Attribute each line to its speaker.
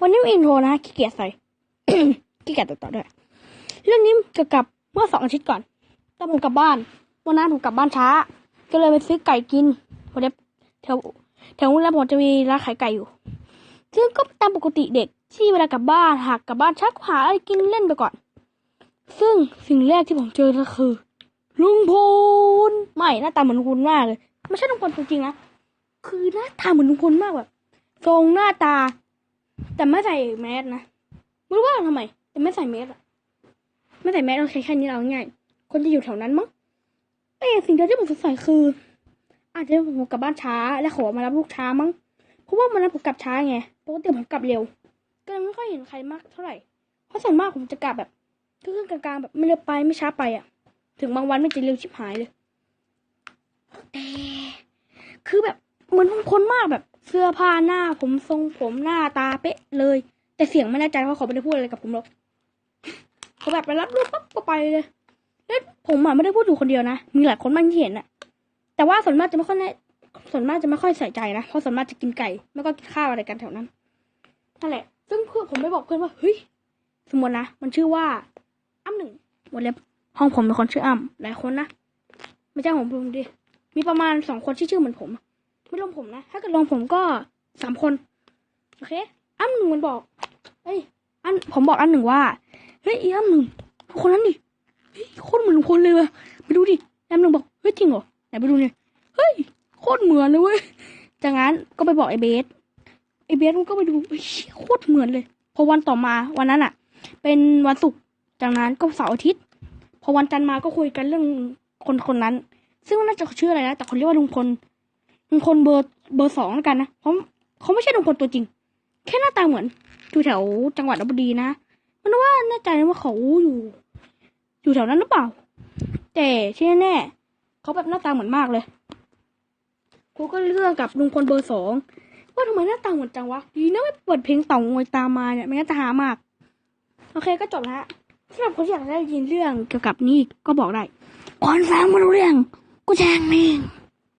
Speaker 1: วันนี้มีอินโทรนะขี้เกียจใส่ขี้เกียจตัดต่อด้วย เรื่องนี้เกี่ยวกับเมื่อสองอาทิตย์ก่อนตอนผมกลับบ้านวันนั้นผมกลับบ้านช้า ก็เลยไปซื้อไก่กินวันนี้แถวแถวโรงแรมผมจะมีร้านขายไก่อยู่ ซึ่งก็ตามปกติเด็กที่เวลากลับบ้านหากกลับบ้านชักหาอะไรกินเล่นไปก่อน ซึ่งสิ่งแรกที่ผมเจอก็คือ ลุงพลไม่หน้าตาเหมือนลุงพลมากเลยไม่ใช่ลุงพลจริงๆนะคือหน้าตาเหมือนลุงพลมากแบบทรงหน้าตา แต่ไม่ใส่แมสนะไม่รู้ว่าทำไม แต่ไม่ใส่แมสอะไม่ใส่แมสเราใช้แค่นี้เราง่าย คนจะอยู่แถวนั้นมั้งแต่สิ่งเดียวที่ผมสงสัยคือ อาจจะผมกลับบ้านช้า และขอมารับลูกช้ามั้งเพราะว่าวันนั้นผมกลับช้าไงปกติผมกลับเร็ว ก็เลยไม่ค่อยเห็นใครมากเท่าไหร่เพราะส่วนมากผมจะกลับแบบครึ่งกลางๆแบบไม่เร็วไปไม่ช้าไปอะถึงบางวันไม่จะเร็วชิบหายเลยแต่คือแบบเหมือนลุงพลมากแบบ เสื้อผ้าหน้าผมทรงผมหน้าตาเป๊ะเลย แต่เสียงไม่แน่ใจเพราะเขาไม่ได้พูดอะไรกับผมหรอกเขาแบบไปรับรูปปั๊บก็ไปเลยแล้วผมอะไม่ได้พูดอยู่คนเดียวนะมีหลายคนมากที่เห็นอะแต่ว่าส่วนมากจะไม่ค่อยแน่ส่วนมากจะไม่ค่อยใส่ใจนะเพราะส่วนมากจะกินไก่แล้วก็กินข้าวอะไรกันแถวนั้นนั่นแหละ ซึ่งเพื่อนผมไม่บอกเพื่อนว่าเฮ้ยสมมตินะมันชื่อว่าอ้ำหนึ่งหมดเลยห้องผมเป็นคนชื่ออ้ำหลายคนนะไม่ใช่ผมผมดิมีประมาณสองคนที่ชื่อเหมือนผม ไม่รวมผมนะ ถ้าเกิดรวมผมก็สามคน โอเคอ้ำหนึ่งมันบอก เฮ้ย อันผมบอกอันหนึ่งว่า เฮ้ยอีอ้ำหนึ่งคนนั้นดิเฮ้ยโคตรเหมือนลุงพลเลยว่ะไปดูดิอ้ำหนึ่งบอก เฮ้ยจริงเหรอ ไหนไปดูเนี่ย เฮ้ย โคตรเหมือนเลยเว้ย จากนั้นก็ไปบอกไอ้เบส ไอ้เบสมันก็ไปดูเฮ้ยโคตรเหมือนเลย พอวันต่อมาวันนั้นอะ เป็นวันศุกร์ จากนั้นก็เสาร์อาทิตย์ พอวันจันทร์มาก็คุยกันเรื่องคนคนนั้น ซึ่งน่าจะชื่ออะไรนะ แต่เขาเรียกว่าลุงพล ลุงพลเบอร์เบอร์สองแล้วกันนะเพราะเขาไม่ใช่ลุงพลตัวจริง แค่หน้าตาเหมือนอยู่แถวจังหวัดลบบุรีนะไมันว่าแน่ใจว่าเขาอยู่ อยู่แถวนั้นหรือเปล่า แต่ที่แน่ๆเขาแบบหน้าตาเหมือนมากเลยกูก็เลือกกับลุงพลเบอร์สองว่าทำไมหน้าตาเหมือนจังวะดีนะไม่เปิดเพลงเต่างอยตามมาเนี่ยไม่งั้นจะหามาก โอเคก็จบแล้วฮะสำหรับคนที่อยากได้ยินเรื่องเกี่ยวกับนี่ก็บอกได้ก่อนฟังม่รู้เรื่อง กูแจ้งเอง